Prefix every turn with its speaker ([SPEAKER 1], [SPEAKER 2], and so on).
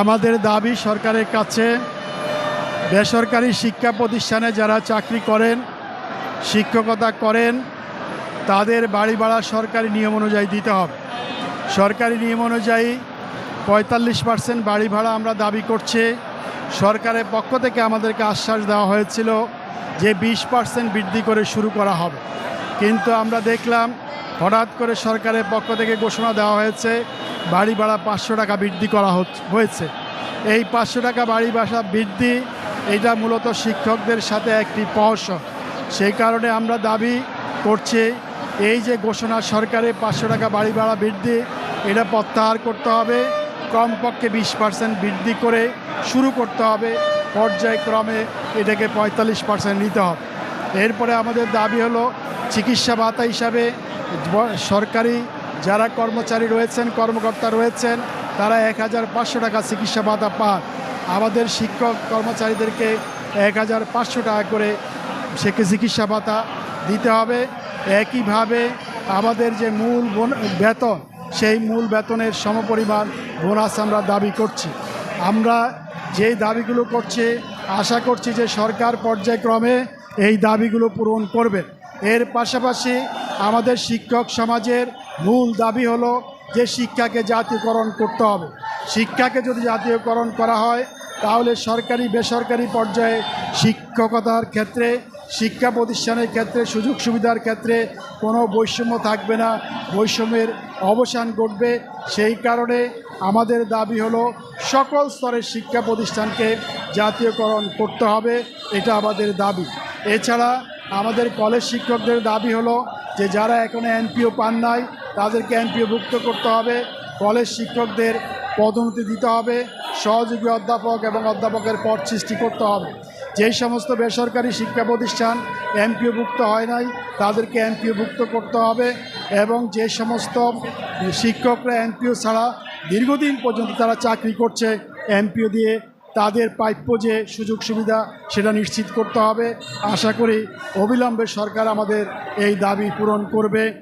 [SPEAKER 1] আমাদের দাবি সরকারের কাছে, বেসরকারি শিক্ষা প্রতিষ্ঠানে যারা চাকরি করেন, শিক্ষকতা করেন, তাদের বাড়ি ভাড়া সরকারি নিয়ম অনুযায়ী দিতে হবে। সরকারি নিয়ম অনুযায়ী পঁয়তাল্লিশ পার্সেন্ট বাড়ি ভাড়া আমরা দাবি করছি। সরকারের পক্ষ থেকে আমাদেরকে আশ্বাস দেওয়া হয়েছিল যে বিশ পার্সেন্ট বৃদ্ধি করে শুরু করা হবে। কিন্তু আমরা দেখলাম হঠাৎ করে সরকারের পক্ষ থেকে ঘোষণা দেওয়া হয়েছে বাড়ি ভাড়া পাঁচশো টাকা বৃদ্ধি করা হয়েছে। এই পাঁচশো টাকা বাড়ি ভাষা বৃদ্ধি, এটা মূলত শিক্ষকদের সাথে একটি প্রহসন সেই কারণে আমরা দাবি করছি, এই যে ঘোষণা সরকারের পাঁচশো টাকা বাড়ি ভাড়া বৃদ্ধি, এটা প্রত্যাহার করতে হবে, কমপক্ষে বিশ পার্সেন্ট বৃদ্ধি করে শুরু করতে হবে, পর্যায়ক্রমে এটাকে পঁয়তাল্লিশ পার্সেন্ট নিতে হবে। এরপরে আমাদের দাবি হলো, চিকিৎসা ভাতা হিসাবে সরকারি যারা কর্মচারী রয়েছেন, কর্মকর্তা রয়েছেন, তারা এক হাজার পাঁচশো টাকা চিকিৎসা ভাতা পান। আমাদের শিক্ষক কর্মচারীদেরকে এক হাজার পাঁচশো টাকা করে সেকে চিকিৎসা ভাতা দিতে হবে। একইভাবে আমাদের যে মূল বেতন, সেই মূল বেতনের সমপরিমাণ বোনাস আমরা দাবি করছি। আমরা যেই দাবিগুলো করছি, আশা করছি যে সরকার পর্যায়ক্রমে এই দাবিগুলো পূরণ করবে। এর পাশাপাশি আমাদের শিক্ষক সমাজের মূল দাবি হলো যে শিক্ষাকে জাতীয়করণ করতে হবে। শিক্ষাকে যদি জাতীয়করণ করা হয়, তাহলে সরকারি, বেসরকারি পর্যায়ে শিক্ষকতার ক্ষেত্রে, শিক্ষা প্রতিষ্ঠানের ক্ষেত্রে, সুযোগ সুবিধার ক্ষেত্রে কোনো বৈষম্য থাকবে না। বৈষম্যের অবসান ঘটবে। সেই কারণে আমাদের দাবি হলো সকল স্তরের শিক্ষা প্রতিষ্ঠানকে জাতীয়করণ করতে হবে। এটা আমাদের দাবি। এছাড়া আমাদের কলেজ শিক্ষকদের দাবি হলো যে যারা এখনও এনপিও পান নাই, তাদেরকে এনপিওভুক্ত করতে হবে। কলেজ শিক্ষকদের পদোন্নতি দিতে হবে, সহযোগী অধ্যাপক এবং অধ্যাপকের পদ সৃষ্টি করতে হবে। যেই সমস্ত বেসরকারি শিক্ষা প্রতিষ্ঠান এমপিওভুক্ত হয় নাই, তাদেরকে এমপিওভুক্ত করতে হবে এবং যে সমস্ত শিক্ষকরা এমপিও ছাড়া দীর্ঘদিন পর্যন্ত তারা চাকরি করছে এমপিও দিয়ে তাদের প্রাপ্য যে সুযোগ সুবিধা সেটা নিশ্চিত করতে হবে। আশা করি অবিলম্বে সরকার আমাদের এই দাবি পূরণ করবে।